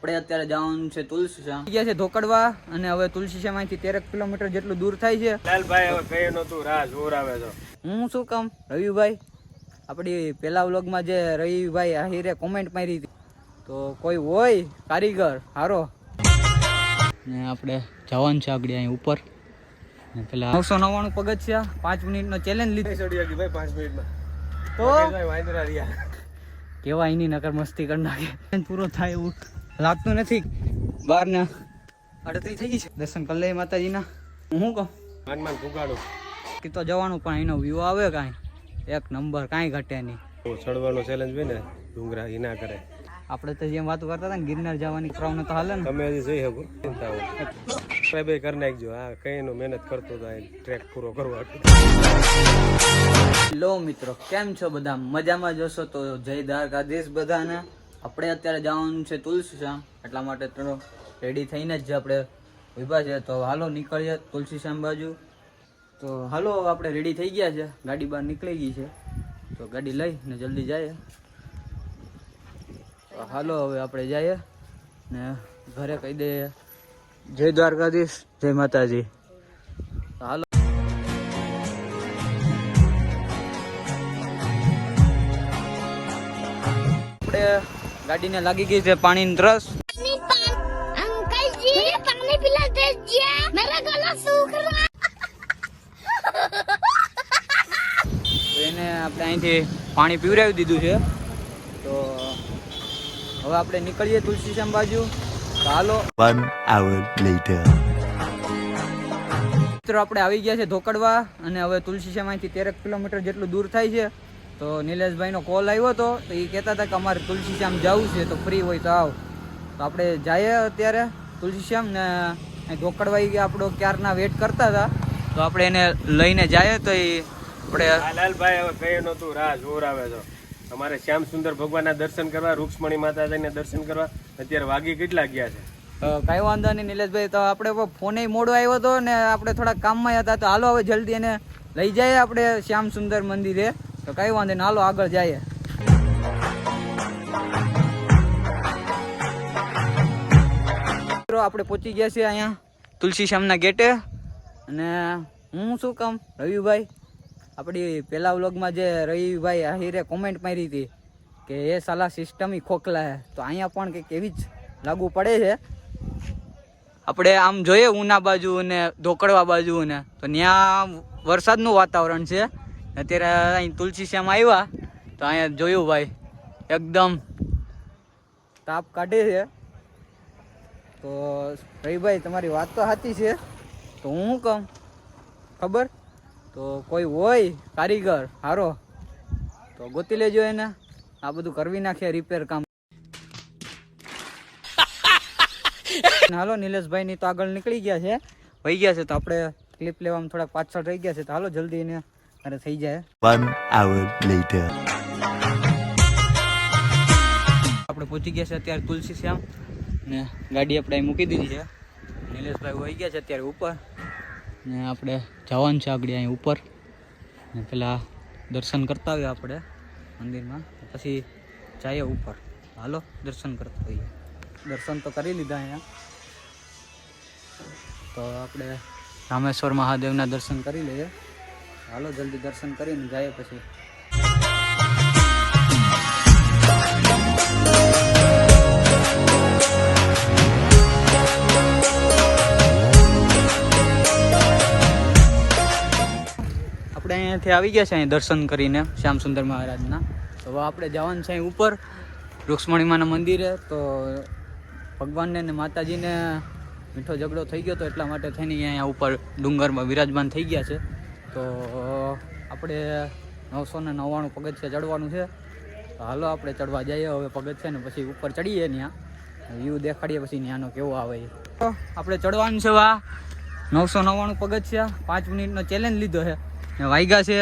આપણે અત્યારે જવાનું છે તુલસીશ્યામ ગયા છે ધોકડવા અને હવે તુલસીશ્યામથી તેરેક કિલોમીટર જેટલું દૂર થાય છે. લાલભાઈ હવે કઈ નતું રાહ જોર આવે છે. હું શું કામ? રવિભાઈ આપણી પેલા વ્લોગમાં જે રવિભાઈ આહિરે કોમેન્ટ મારી હતી. તો કોઈ હોય કારીગર હારો. ને આપણે જવાનું છે આગળ અહીં ઉપર. ને પેલા નવસો નવ્વાણું પગથિયા પાંચ મિનિટનો ચેલેન્જ લીધી. ચડી ગઈ ભાઈ પાંચ મિનિટમાં. તો? ભાઈ વાંદરા રહ્યા. કેવા એની નકર મસ્તી કરી નાખે. પૂરો થાય એવું. લાગતું નથી. બાર ને અડત્રીસ થઈ ગઈ છે. દર્શન કરી લઈએ માતાજીના. હું શું કહું? હનુમાન માન ફુગાડું કે તો જવાનું પણ એનો વ્યૂ આવે કાંઈ. એક નંબર કાંઈ ઘટે નહીં. ચડવાનો ચેલેન્જ હોય ને ડુંગરા એ ના કરે. આપણે તો જેમ વાતો કરતા હતા ને ગિરનાર જવાની ક્રાઉન તો હાલે ને. તમે હજી જઈ શકો. ચિંતા હોય. સબસ્ક્રાઈબ કરી નાખજો. હા કઈ નો મહેનત કરતો થાય ટ્રેક પૂરો કરવા લો મિત્રો કેમ છો બધા? મજામાં જોશો તો જય દ્વારકાધીશ બધાને. આપણે અત્યારે જવાનું છે તુલસીશ્યામ એટલા માટે તો રેડી થઈને જ આપણે ઊભા છે. તો હાલો નીકળીએ તુલસીશ્યામ બાજુ. તો હાલો, આપણે રેડી થઈ ગયા છે. ગાડી બહાર નીકળી ગઈ છે. તો ગાડી લઈ ને જલ્દી જઈએ. હાલો, હવે આપણે જઈએ ને ઘરે કહી દઈએ. જય દ્વારકાધીશ, જય માતાજી. ગાડીને લાગી ગઈ છે પાણીની ત્રસ. એને આપણે અહીંથી પાણી પીવરાવી દીધું છે. તો હવે આપણે નીકળીએ તુલસી તુલસીશ્યામ બાજુ. હાલો. વન આવર લેટર મિત્રો આપણે આવી ગયા છે ધોકડવા અને હવે તુલસી તુલસીશ્યામ અહીંથી તેરેક કિલોમીટર જેટલું દૂર થાય છે. તો નિલેશભાઈનો કોલ આવ્યો હતો તો એ કહેતા હતા કે અમારે તુલસીશ્યામ જવું છે તો ફ્રી હોય તો આવ. તો આપણે જઈએ અત્યારે તુલસીશ્યામ ને અહીં ધોકડવા ઈ આપણો ક્યારના વેટ કરતા હતા. તો આપણે એને લઈને જઈએ તો એ આપણે લાલભાઈ હવે કઈ નતું રાહ જોર આવે છે. અમારે શ્યામ સુંદર ભગવાનના દર્શન કરવા રૂક્ષ્મણી માતાજીના દર્શન કરવા અત્યારે વાગી કેટલા ગયા છે? કાંઈ વાંધો નહીં નિલેશભાઈ તો આપણે ફોને મોડો આવ્યો હતો ને આપણે થોડા કામમાં હતા તો હાલો હવે જલ્દી એને લઈ જઈએ આપણે શ્યામ સુંદર મંદિરે. તો કાંઈ વાંધો નહીં, હાલો, આગળ જઈએ. મિત્રો, આપણે પહોંચી ગયા છીએ અહીંયા તુલસી શ્યામના ગેટે. અને હું શું કામ? રવિભાઈ. આપણી પહેલા વ્લોગમાં જે રવિભાઈ આહિરે કોમેન્ટ મારી હતી કે એ સાલા સિસ્ટમ ઈ ખોખલા હે. તો અહીંયા પણ કંઈક એવી જ લાગુ પડે છે. આપણે આમ જોઈએ ઉના બાજુ ને ધોકડવા બાજુ ને તો ત્યાં વરસાદનું વાતાવરણ છે. અત્યારે અહીં તુલસી શ્યામ આવ્યા તો અહીંયા જોયું ભાઈ, એકદમ તાપ કાઢે છે. તો રવિભાઈ, તમારી વાત તો સાચી છે. તો હું કહું? ખબર? તો કોઈ હોય કારીગર સારો તો ગોતી લેજો એને. આ બધું કરવી નાખીએ રિપેર કામ. હાલો નિલેશભાઈ ની તો આગળ નીકળી ગયા છે. વહી ગયા છે તો આપણે ક્લિપ લેવામાં થોડાક પાછળ રહી ગયા છે. તો હાલો, જલ્દી એને અરે થઈ જાય. વન આવર લેટર આપણે પહોંચી ગયા છે અત્યારે તુલસી શ્યામ. ને ગાડી આપણે અહીં મૂકી દીધી છે. નિલેશભાઈ વહી ગયા છે અત્યારે ઉપર. ને આપણે જવાનું છે આગળ અહીં ઉપર. ને પેલા દર્શન કરતા હોઈએ આપણે મંદિરમાં. પછી જઈએ ઉપર. હાલો દર્શન કરતા હોઈએ દર્શન તો કરી લીધા અહીંયા. તો આપણે રામેશ્વર મહાદેવના દર્શન કરી લઈએ. હાલો, જલ્દી દર્શન કરીને જાય પછી. આપણે અહીંયાથી આવી ગયા છે અહીં દર્શન કરીને શ્યામ સુંદર મહારાજના. તો આપણે જવાનું છે અહીં ઉપર, રૂક્ષ્મણીમાના મંદિરે. તો ભગવાનને ને માતાજીને મીઠો ઝઘડો થઈ ગયો તો એટલા માટે થઈને અહીંયા ઉપર ડુંગરમાં વિરાજમાન થઈ ગયા છે. તો આપણે નવસો ને નવ્વાણું પગથિયા ચડવાનું છે. તો હાલો, આપણે ચડવા જઈએ. હવે પગથિયા ને, પછી ઉપર ચડીએ ત્યાં વ્યૂ દેખાડીએ પછી ત્યાંનો કેવો આવે તો આપણે ચડવાનું છે વા નવસો નવ્વાણું પગથિયા. પાંચ મિનિટનો ચેલેન્જ લીધો છે. ને વાગ્યા છે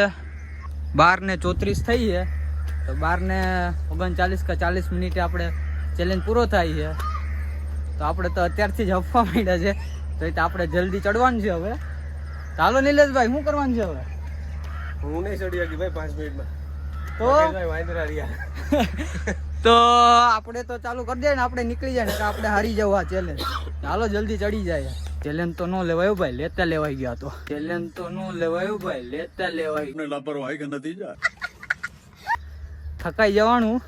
બાર ને ચોત્રીસ થઈ છે. તો બાર ને ઓગણચાલીસ કે ચાલીસ મિનિટે આપણે ચેલેન્જ પૂરો થાય છે. તો આપણે તો અત્યારથી જ હફવા માંડ્યા છે. તો એ તો આપણે જલ્દી ચડવાનું છે હવે. ચાલો નિલેશભાઈ શું કરવાનું છે હવે? હું નહીં ચડી શકી ભાઈ પાંચ મિનિટ મિનિટમાં. તો? તો આપણે તો ચાલુ કરી દઈએ ને આપણે નીકળી જાય ને તો આપણે હારી જવું આ ચેલેન્જ ચાલો જલ્દી ચડી જાય. ચેલેન્જ તો નો લેવાયો ભાઈ લેતા લેવાઈ ગયા તો. ચેલેન્જ તો નો લેવાયો ભાઈ લેતા લેવાય લાપરવાહી કે નથી જા? થકાઈ જવાનું.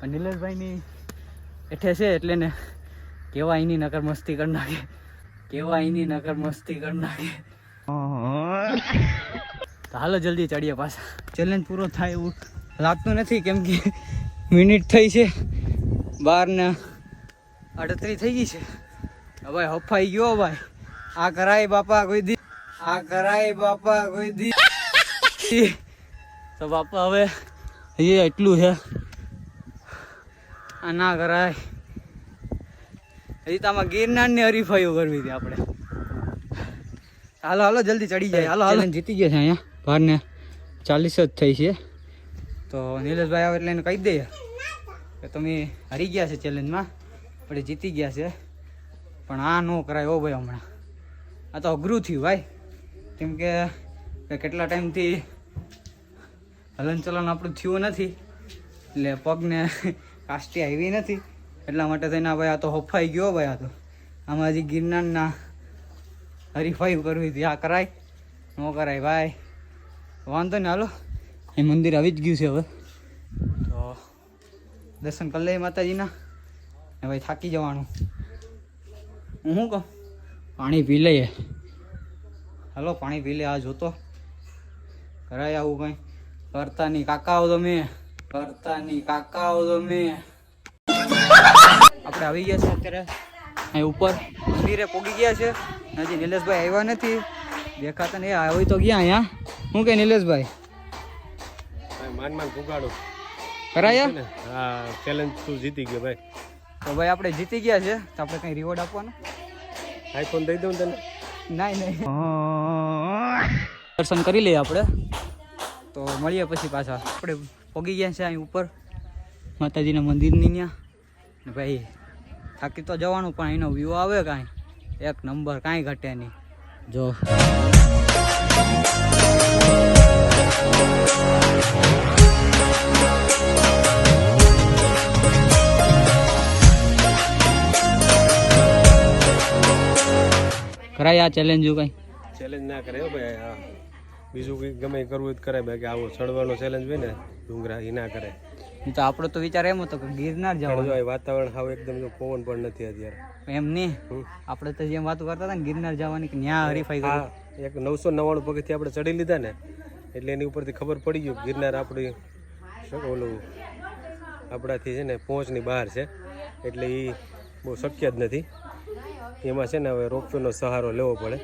પણ નિલેશભાઈની એઠે છે એટલે ને કેવા એની નકર મસ્તી કરી નાખે. કેવા એની નકર મસ્તી કરી નાખે. હાલો જલ્દી ચડીએ પાછા. ચેલેન્જ પૂરો થાય એવું લાગતું નથી કેમ કે મિનિટ થઈ છે. બાર ને અડત્રીસ થઈ ગઈ છે. હવે હફાઈ ગયો ભાઈ. આ કરાય બાપા કોઈ દી આ કરાય બાપા કોઈ દી તો બાપા હવે એ એટલું છે. આ ના કરાય. હજી તો આમાં ગિરનારની હરીફાઈઓ કરવી હતી આપણે. હાલો હાલો જલ્દી ચડી જાય. હાલો હાલો. જીતી ગયા છે અહીંયા. બારને ચાલીસ જ થઈ છે. તો નીલેશભાઈ આવે એટલે એને કહી દઈએ કે તમે હારી ગયા છે ચેલેન્જમાં આપણે જીતી ગયા છે. પણ આ ન કરાય ઓ ભાઈ હમણાં. આ તો અઘરું થયું ભાઈ. કેમ કે કે કેટલા ટાઈમથી હલનચલન આપણું થયું નથી. એટલે પગને કાસ્ટી આવી નથી. એટલા માટે થઈને ભાઈ આ તો હફાઈ ગયો ભાઈ આ તો. આમાં હજી ગિરનારના હરીફાઈ કરવી હતી. આ કરાય? ન કરાય, ભાઈ. વાંધો ને હાલો. એ મંદિર આવી જ ગયું છે હવે. તો દર્શન કરી લઈએ માતાજીના. ને ભાઈ થાકી જવાનું. હું શું કહું? પાણી પી લઈએ. હાલો, પાણી પી લે, આ જોતો. કરાય આવું કંઈ? કરતા નહીં કાકાઓ તમે. કરતા નહીં કાકાઓ તમે. આપણે આવી ગયા છે અત્યારે. અહીં ઉપર. મંદિરે પોગી ગયા છે. હજી નિલેશભાઈ આવ્યા નથી. દેખાતા નહીં. આવી તો ગયા અહીંયા. શું કે નિલેશભાઈ? ભાઈ માન માન પુગાડું કરાયા હા ચેલેન્જ તું જીતી ગયો ભાઈ. તો ભાઈ આપણે જીતી ગયા છે. તો આપણે કંઈ રિવોર્ડ આપવાનો? આઈફોન દઈ દઉં તને? નહીં નહીં દર્શન કરી લઈએ આપણે. તો મળીએ પછી પાછા. આપણે પોગી ગયા છે અહીં ઉપર. માતાજીના મંદિરની ત્યાં ભાઈ થાકી તો જવાનું પણ એનો વ્યૂ આવે કાંઈ. એક નંબર કાંઈ ઘટે નહીં. જો. કરાય આ ચેલેન્જો કાંઈ? ચેલેન્જ ના કરે ભાઈ બીજું કંઈક ગમે કરવું જ કરે ભાઈ કે આવો ચડવાનો ચેલેન્જ હોય ને, ડુંગરા એ ના કરે. તો આપણો તો વિચાર એમ હતો કે ગિરનાર જવાનું. જો વાતાવરણ હાવ એકદમ જો પવન પણ નથી અત્યારે. એમ નહીં આપણે તો જેમ વાતો કરતા હતા ને ગિરનાર જવાની કે ન્યા હરીફાઈ કરી એક નવસો નવ્વાણું પગથિયા આપણે ચડી લીધા ને એટલે એની ઉપરથી ખબર પડી ગયું ગિરનાર આપણી શું ઓલું આપણાથી છે ને પહોંચની બહાર છે એટલે એ બહુ શક્ય જ નથી. એમાં છે ને હવે રોપવેનો સહારો લેવો પડે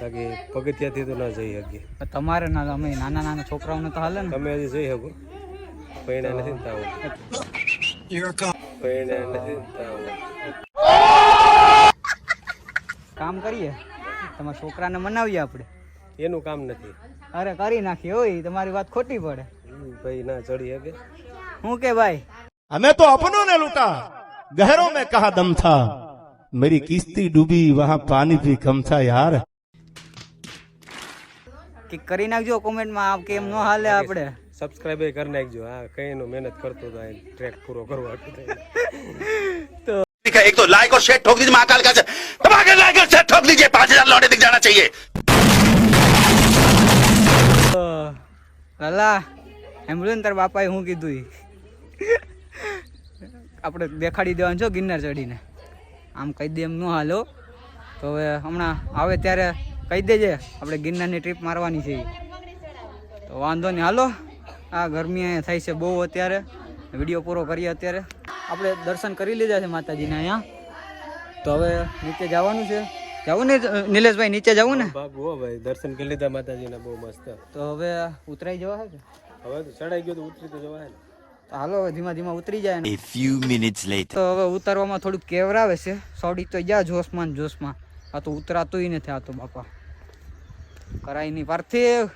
બાકી પગથિયાથી તો ના જઈ શકીએ. તમારે ના અમે નાના નાના છોકરાઓને તો હાલે ને. તમે હજી જઈ શકો. પૈણા નથી ને તાવ પૈણા નથી ને તાવ કામ કરીએ તમારા છોકરાને મનાવીએ આપણે એનું કામ નથી અરે કરી નાખીએ હોય તમારી વાત ખોટી પડે હમ, ભાઈ ના ચડી શકે હું કે ભાઈ हमें तो अपनों ने लूटा गहरों में कहा दम था मेरी किस्ती डूबी वहां पानी भी कम था यार કે કરી નાખજો કોમેન્ટમાં આપ કેમ ન હાલે આપણે સબસ્ક્રાઇબ કરી નાખજો હા કઈ નું મહેનત કરતો હતો ટ્રેક પૂરો કરવા एक तो लाइक और शेयर ठोक दीजिए महाकाल का से दबा के लाइक और शेयर ठोक दीजिए पांच हजार लौटे दिख जाना चाहिए કલા એમ્બ્યુલન્સ તાર બાપાએ શું કીધું ઈ આપણે દેખાડી દેવાનું છો ગિરનાર ચડીને આમ કહી દે એમ ન હાલો તો હવે હમણાં આવે ત્યારે કહી દેજે આપણે ગિરનારની ટ્રીપ મારવાની છે ઈ. તો વાંધો નહીં હાલો આ ગરમી અહીંયા થાય છે બહુ અત્યારે. વીડિયો પૂરો કરીએ અત્યારે. આપણે દર્શન કરી લીધા છે માતાજીના અહીંયા. તો હવે નીચે જવાનું છે. જવું ને નિલેશભાઈ નીચે જવું ને? બાપુ હો ભાઈ દર્શન કરી લીધા માતાજીના બહુ મસ્ત. તો હવે ઉતરાઈ જવા છે? હવે તો ચડાઈ ગયો તો ઉતરી તો જવાય ને. તો હાલો ધીમા ધીમા ઉતરી જાય ને. A few minutes later. તો હવે ઉતારવામાં થોડુંક કેવરાવે છે. સોડી તો જા જોશમાં જોશમાં. આ તો ઉતરાતુંય નથી આ તો બાપા. કરાય નહીં. પાર્થિવ!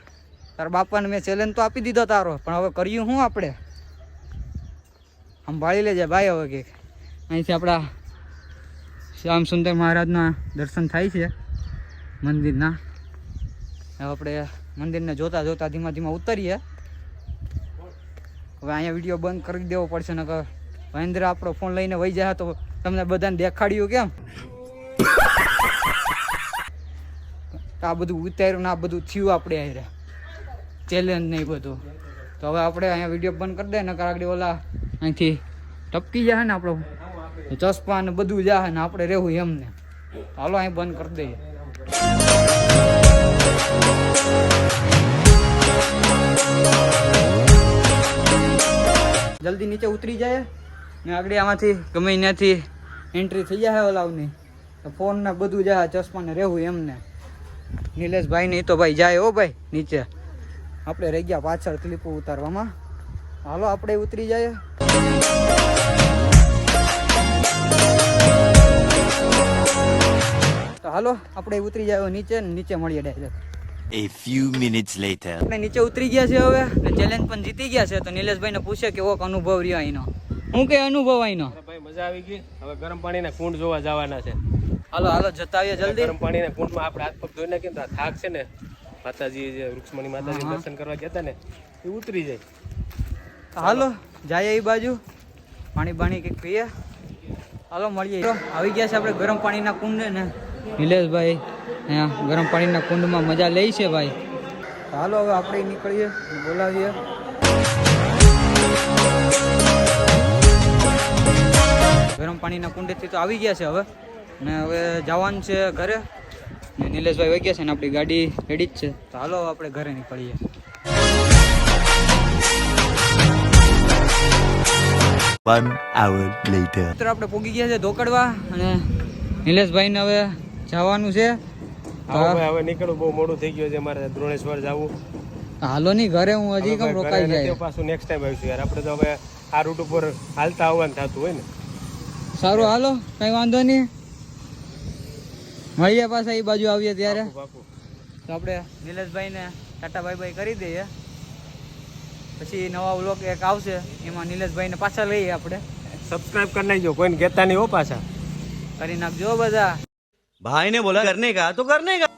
તારા બાપાને મેં ચેલેન્જ તો આપી દીધો તારો, પણ હવે કર્યું શું આપણે? સંભાળી લેજે ભાઈ હવે કે અહીંથી આપણા શ્યામ સુંદર મહારાજના દર્શન થાય છે મંદિરના. આપણે મંદિરને જોતા જોતા ધીમા ધીમા ઉતરીએ. હવે અહીંયા વીડિયો બંધ કરી દેવો પડશે, નકર મહેન્દ્ર આપણો ફોન લઈને વહી જાય તો તમને બધાને દેખાડ્યું કેમ? આ બધું ઉતાર્યું ને આ બધું થયું આપણે આયરે ચેલેન્જ ને એ બધું. તો હવે આપણે અહીંયા વીડિયો બંધ કરી દે ને આગળ ઓલા અહીંથી ટપકી જાય ને આપણો. ચશ્મા ને બધું જાય ને આપણે રહેવું એમને હાલો, અહીં બંધ કરી દઈએ. જલ્દી નીચે ઉતરી જાય ને આગળ આમાંથી ગમે ત્યાંથી એન્ટ્રી થઈ જાય ઓલાવની. તો ફોન ને બધું જાય ચશ્મા ને રહેવું એમને નિલેશભાઈ નહીં તો ભાઈ જાય હો ભાઈ નીચે. આપણે રહી ગયા પાછળ ક્લિપો ઉતારવામાં. હાલો આપણે ઉતરી જઈએ. તો હાલો આપણે ઉતરી જાય નીચે ને નીચે મળીએ direct A few minutes later. આપણે નીચે ઉતરી ગયા છે હવે. ને ચેલેન્જ પણ જીતી ગયા છે. તો નિલેશભાઈને પૂછે કે ઓક અનુભવ રહ્યો અહીંનો હું કે અનુભવ અહીંનો ભાઈ મજા આવી ગઈ. હવે ગરમ પાણીના કુંડ જોવા જવાના છે. હાલો હાલો જતા આવીએ જલ્દી. ગરમ પાણીના કુંડમાં આપણે હાથ પગ ધોઈ નાખીએ તો થાક છે ને. માતાજી જે વૃક્ષમણી માતાજી દર્શન કરવા ગયા હતા ને એ ઉતરી જાય. હાલો જાય એ બાજુ. પાણી બાણી કંઈક પીએ. હાલો મળીએ. આવી ગયા છે આપણે ગરમ પાણીના કુંડ ને નિલેશભાઈ અહીંયા ગરમ પાણીના કુંડમાં મજા લે છે ભાઈ. તો હાલો હવે આપણે નીકળીએ બોલાવીએ. ગરમ પાણીના કુંડેથી તો આવી ગયા છે હવે. ને હવે જવાનું છે ઘરે. ને નિલેશભાઈ વહી ગયા છે ને આપણી ગાડી રેડી જ છે. તો હાલો આપણે ઘરે નીકળીએ. One hour મિત્રો આપણે પોગી ગયા છે ધોકડવા અને નિલેશભાઈને હવે જવાનું છે. હવે નીકળવું બહુ મોડું થઈ ગયું છે મારે દ્રોણેશ્વર જવું. હાલો ની ઘરે હું હજી કેમ રોકાઈ જાય? પાછું નેક્સ્ટ ટાઈમ આવીશું યાર. આપણે તો હવે આ રૂટ ઉપર હાલતા આવવાનું થતું હોય ને. સારું હાલો કઈ વાંધો નહીં. મળીએ પાછા એ બાજુ આવીએ ત્યારે. તો આપણે નિલેશભાઈને ટાટા બાય બાય કરી દઈએ. પછી નવા વ્લોગ એક આવશે એમાં નિલેશભાઈને પાછા લઈએ આપણે. સબસ્ક્રાઇબ કરી નાખજો કોઈને કહેતા નહીં હો પાછા. કરી નાખજો બધા. ભાઈને બોલા કરને કા તો કરને કા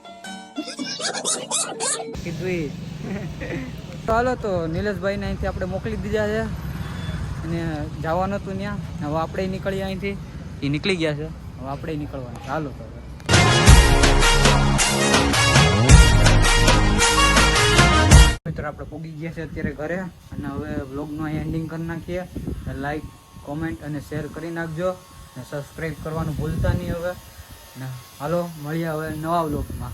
કીધું ચાલો તો નિલેશભાઈને અહીંથી આપણે મોકલી દીધા છે. અને જવાનું હતું ત્યાં. હવે આપણે નીકળીએ અહીંથી. એ નીકળી ગયા છે. હવે આપણે નીકળવાનું ચાલો તો મિત્રો, આપણે પૂગી ગયા છે અત્યારે ઘરે અને હવે વ્લોગનું અહીં એન્ડિંગ કરી નાખીએ. લાઈક કોમેન્ટ અને શેર કરી નાખજો. અને સબસ્ક્રાઈબ કરવાનું ભૂલતા નહીં હવે. ને હાલો, મળીએ હવે નવા વ્લોગમાં